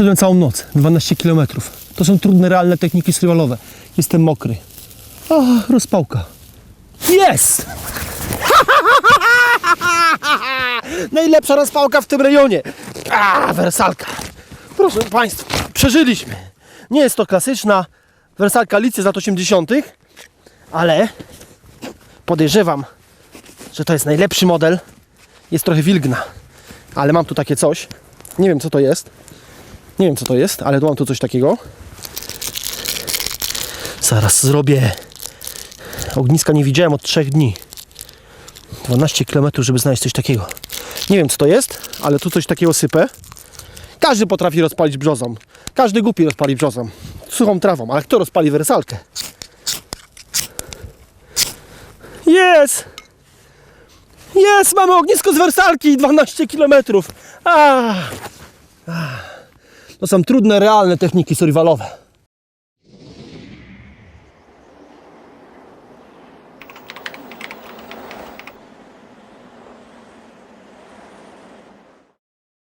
Szedłem całą noc, 12 km. To są trudne, realne techniki survivalowe. Jestem mokry. O, rozpałka. Jest! Najlepsza rozpałka w tym rejonie. A, wersalka. Proszę Państwa, przeżyliśmy. Nie jest to klasyczna wersalka Licy z lat 80., ale podejrzewam, że to jest najlepszy model. Jest trochę wilgna, ale mam tu takie coś. Nie wiem co to jest. Nie wiem co to jest, ale mam tu coś takiego. Zaraz zrobię. Ogniska nie widziałem od 3 dni. 12 km, żeby znaleźć coś takiego. Nie wiem co to jest, ale tu coś takiego sypę. Każdy potrafi rozpalić brzozą. Każdy głupi rozpali brzozą. Suchą trawą, ale kto rozpali wersalkę? Jest! Jest! Mamy ognisko z wersalki! 12 km! Ah! Ah. To są trudne, realne techniki survivalowe.